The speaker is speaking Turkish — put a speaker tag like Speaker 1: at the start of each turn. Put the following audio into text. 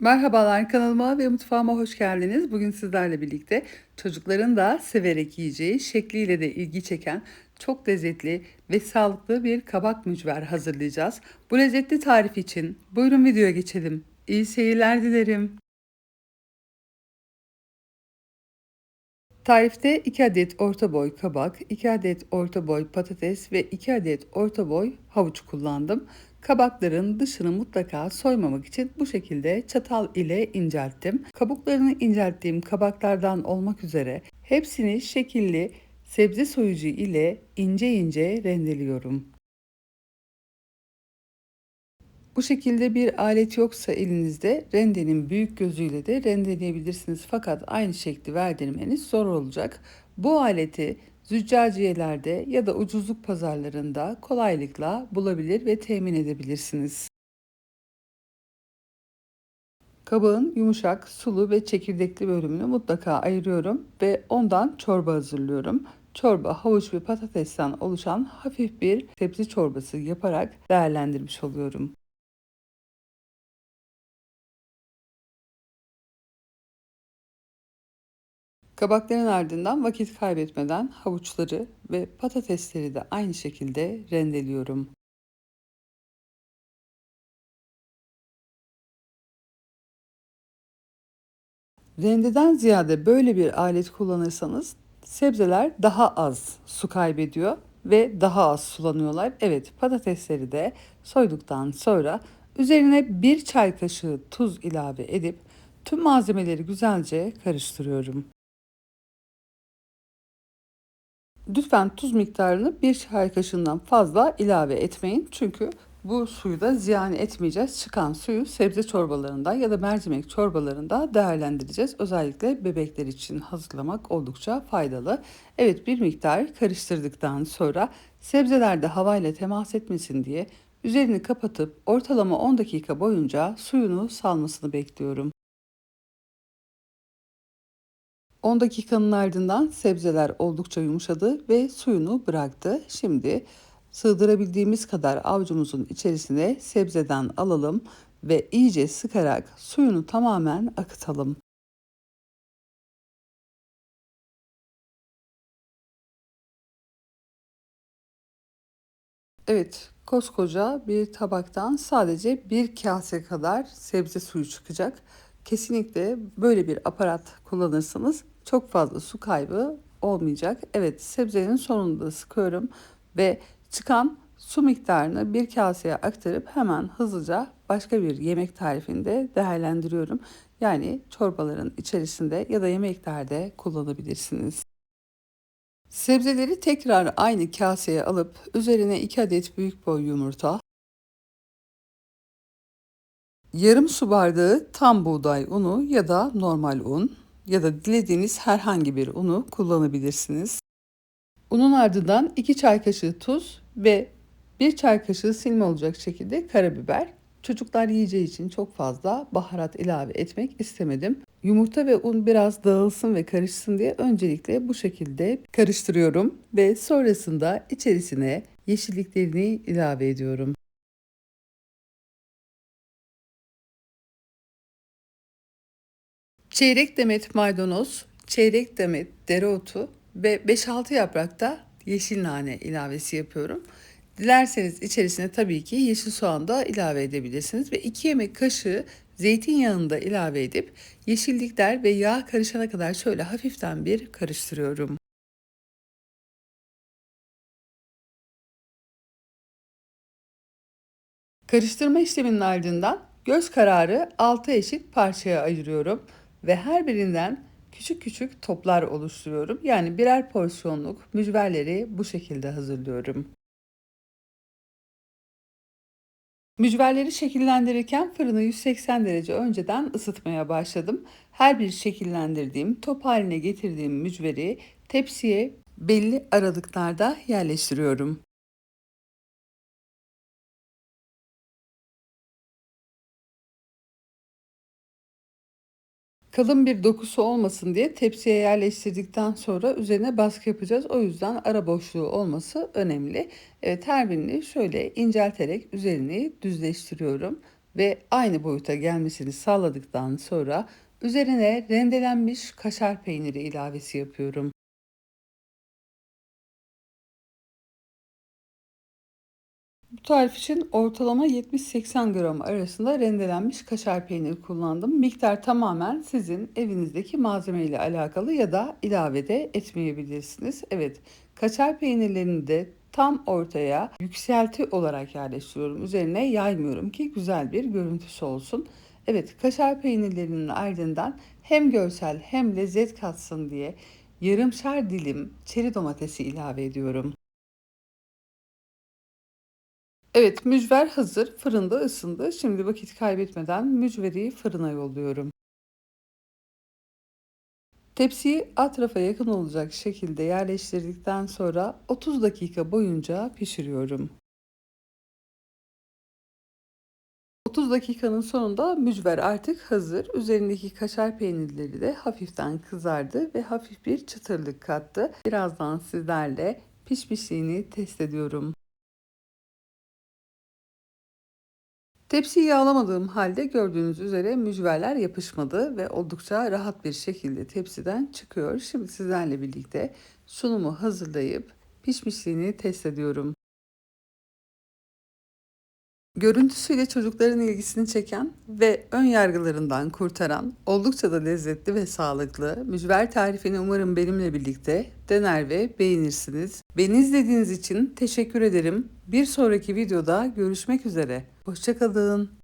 Speaker 1: Merhabalar kanalıma ve mutfağıma hoş geldiniz. Bugün sizlerle birlikte çocukların da severek yiyeceği, şekliyle de ilgi çeken çok lezzetli ve sağlıklı bir kabak mücver hazırlayacağız. Bu lezzetli tarif için buyurun videoya geçelim. İyi seyirler dilerim. Tarifte 2 adet orta boy kabak, 2 adet orta boy patates ve 2 adet orta boy havuç kullandım. Kabakların dışını mutlaka soymamak için bu şekilde çatal ile incelttim. Kabuklarını incelttiğim kabaklardan olmak üzere hepsini şekilli sebze soyucu ile ince ince rendeliyorum. Bu şekilde bir alet yoksa elinizde rendenin büyük gözüyle de rendeleyebilirsiniz. Fakat aynı şekli verdirmeniz zor olacak. Bu aleti züccaciyelerde ya da ucuzluk pazarlarında kolaylıkla bulabilir ve temin edebilirsiniz. Kabağın yumuşak, sulu ve çekirdekli bölümünü mutlaka ayırıyorum ve ondan çorba hazırlıyorum. Çorba, havuç ve patatesten oluşan hafif bir sebze çorbası yaparak değerlendirmiş oluyorum. Kabakların ardından vakit kaybetmeden havuçları ve patatesleri de aynı şekilde rendeliyorum. Rendeden ziyade böyle bir alet kullanırsanız sebzeler daha az su kaybediyor ve daha az sulanıyorlar. Evet patatesleri de soyduktan sonra üzerine bir çay kaşığı tuz ilave edip tüm malzemeleri güzelce karıştırıyorum. Lütfen tuz miktarını bir çay kaşığından fazla ilave etmeyin. Çünkü bu suyu da ziyan etmeyeceğiz. Çıkan suyu sebze çorbalarında ya da mercimek çorbalarında değerlendireceğiz. Özellikle bebekler için hazırlamak oldukça faydalı. Evet bir miktar karıştırdıktan sonra sebzelerde havayla temas etmesin diye üzerini kapatıp ortalama 10 dakika boyunca suyunu salmasını bekliyorum. 10 dakikanın ardından sebzeler oldukça yumuşadı ve suyunu bıraktı. Şimdi sığdırabildiğimiz kadar avucumuzun içerisine sebzeden alalım ve iyice sıkarak suyunu tamamen akıtalım. Evet, koskoca bir tabaktan sadece bir kase kadar sebze suyu çıkacak. Kesinlikle böyle bir aparat kullanırsanız çok fazla su kaybı olmayacak. Evet sebzenin sonunda sıkıyorum ve çıkan su miktarını bir kaseye aktarıp hemen hızlıca başka bir yemek tarifinde değerlendiriyorum. Yani çorbaların içerisinde ya da yemeklerde kullanabilirsiniz. Sebzeleri tekrar aynı kaseye alıp üzerine 2 adet büyük boy yumurta, yarım su bardağı tam buğday unu ya da normal un, ya da dilediğiniz herhangi bir unu kullanabilirsiniz. Unun ardından 2 çay kaşığı tuz ve 1 çay kaşığı silme olacak şekilde karabiber. Çocuklar yiyeceği için çok fazla baharat ilave etmek istemedim. Yumurta ve un biraz dağılsın ve karışsın diye öncelikle bu şekilde karıştırıyorum ve sonrasında içerisine yeşilliklerini ilave ediyorum. Çeyrek demet maydanoz, çeyrek demet dereotu ve 5-6 yaprak da yeşil nane ilavesi yapıyorum. Dilerseniz içerisine tabii ki yeşil soğan da ilave edebilirsiniz ve 2 yemek kaşığı zeytinyağını da ilave edip yeşillikler ve yağ karışana kadar şöyle hafiften bir karıştırıyorum. Karıştırma işleminin ardından göz kararı 6 eşit parçaya ayırıyorum ve her birinden küçük küçük toplar oluşturuyorum. Yani birer porsiyonluk mücverleri bu şekilde hazırlıyorum. Mücverleri şekillendirirken fırını 180 derece önceden ısıtmaya başladım. Her bir şekillendirdiğim, top haline getirdiğim mücveri tepsiye belli aralıklarda yerleştiriyorum. Kalın bir dokusu olmasın diye tepsiye yerleştirdikten sonra üzerine baskı yapacağız. O yüzden ara boşluğu olması önemli. Evet her birini şöyle incelterek üzerini düzleştiriyorum ve aynı boyuta gelmesini sağladıktan sonra üzerine rendelenmiş kaşar peyniri ilavesi yapıyorum. Tarif için ortalama 70-80 gram arasında rendelenmiş kaşar peyniri kullandım. Miktar tamamen sizin evinizdeki malzeme ile alakalı ya da ilave de etmeyebilirsiniz. Evet, kaşar peynirlerini de tam ortaya yükselti olarak yerleştiriyorum. Üzerine yaymıyorum ki güzel bir görüntüsü olsun. Evet, kaşar peynirlerinin ardından hem görsel hem lezzet katsın diye yarımşar dilim çeri domatesi ilave ediyorum. Evet, mücver hazır. Fırında ısındı. Şimdi vakit kaybetmeden mücveri fırına yolluyorum. Tepsiyi alt tarafa yakın olacak şekilde yerleştirdikten sonra 30 dakika boyunca pişiriyorum. 30 dakikanın sonunda mücver artık hazır. Üzerindeki kaşar peynirleri de hafiften kızardı ve hafif bir çıtırlık kattı. Birazdan sizlerle pişmişliğini test ediyorum. Tepsiyi yağlamadığım halde gördüğünüz üzere mücverler yapışmadı ve oldukça rahat bir şekilde tepsiden çıkıyor. Şimdi sizlerle birlikte sunumu hazırlayıp pişmişliğini test ediyorum. Görüntüsüyle çocukların ilgisini çeken ve ön yargılarından kurtaran oldukça da lezzetli ve sağlıklı mücver tarifini umarım benimle birlikte dener ve beğenirsiniz. Beni izlediğiniz için teşekkür ederim. Bir sonraki videoda görüşmek üzere. Hoşçakalın.